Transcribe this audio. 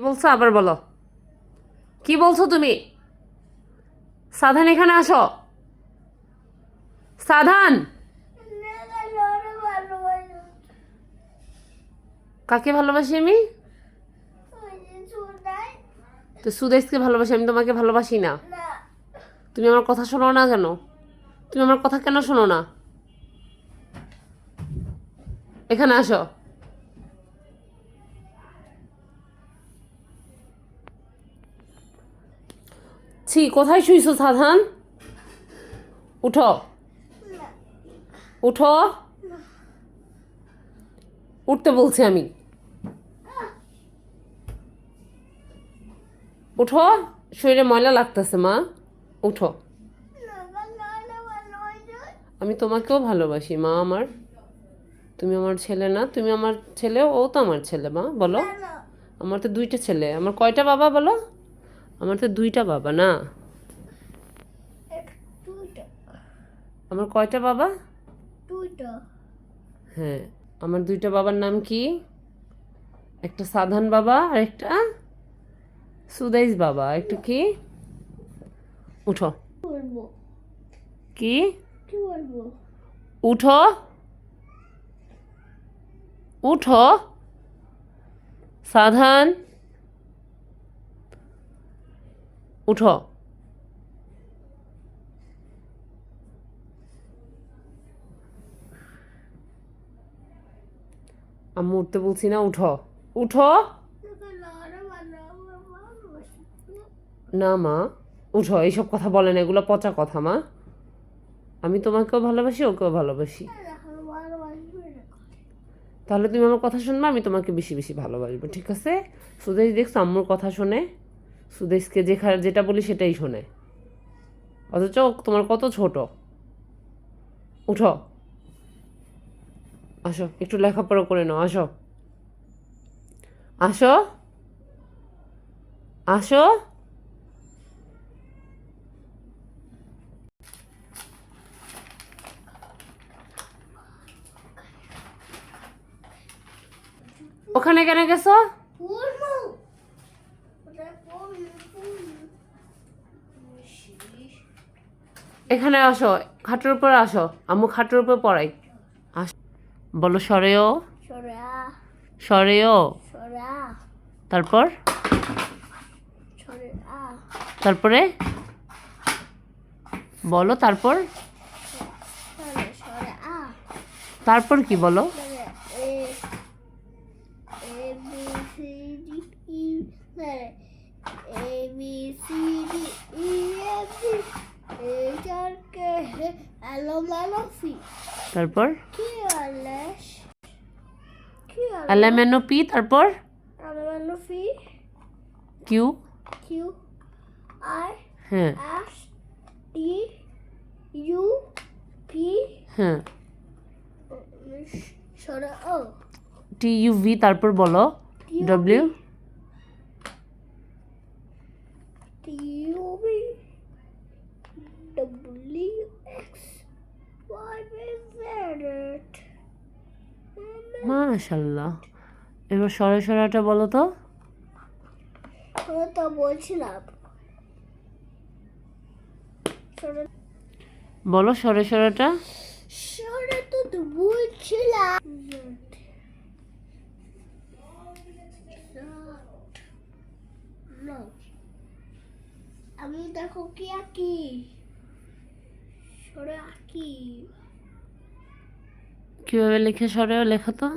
বলছো আবার বলো। কি বলছো তুমি? সাধান এখানে আসো। সাধান! কাকে ভালোবাসি আমি? তো সুদেশকে ভালোবাসি আমি তোমাকে ভালোবাসি না। তুমি আমার কথা শোনো না কেন? তুমি আমার কথা কেন শোনো না? এখানে আসো। ছি কোথায় শুইছো সাধান? উঠো। উঠো। উঠতে বলছি আমি। উঠো। শরীরে ময়লা লাগতেছে মা। উঠো। আমি তোমাকেও ভালোবাসি মা আমার। তুমি আমার ছেলে না তুমি আমার ছেলে ও তো আমার ছেলে মা বলো। আমার তো দুইটা ছেলে আমার কয়টা বাবা বলো? আমার তো দুইটা বাবা না? আমার কয়টা বাবা? হ্যাঁ আমার দুইটা বাবার নাম কি? একটা সাধান বাবা আর একটা সুদাইস বাবা। একটা কি? উঠো। কি? কি বলব? উঠো। উঠো। সাধান। উঠো। আমি উঠতে বলছি না, উঠো। উঠো। না মা, উঠো, এইসব কথা বলে না, এগুলো পচা কথা মা। আমি তোমাকেও ভালোবাসি, ওকেও ভালোবাসি। তাহলে তুমি আমার কথা শুনবে, আমি তোমাকে বেশি বেশি ভালোবাসবো, ঠিক আছে? সুদেশ, দেখছ আম্মুর কথা শোনে? সুদেশকে যে যেটা বলি সেটাই শোনে। অথচ তোমার কত ছোট। উঠো। আসো, একটু লেখাপড়া করে নাও, আসো। আসো। আসো। ওখানে কেন গেছো? এখানে আসো খাটের উপর আসো। আম্মু খাটের উপর পড়াই। আস বলো সরেও। সরা। সরেও। সরা। তারপর? সরা। তারপরে? বলো তারপর? তারপর কি বলো? এ তারপর? এলএমএনও পি তারপর? কিউ কিউ আই হ্যাঁ। টি ইউ পি হ্যাঁ। টি ইউ ভি তারপর বলো। W T U B W X Y Z মাশাল্লাহ এবার সরে সরাটা বলো তো। তো বলছিলাম। বলো সরে সরাটা। সরে তো বলছিলাম। আমি দেখো কি আঁকি। সরে আঁকি। কীভাবে লিখে সরেও লেখো তো।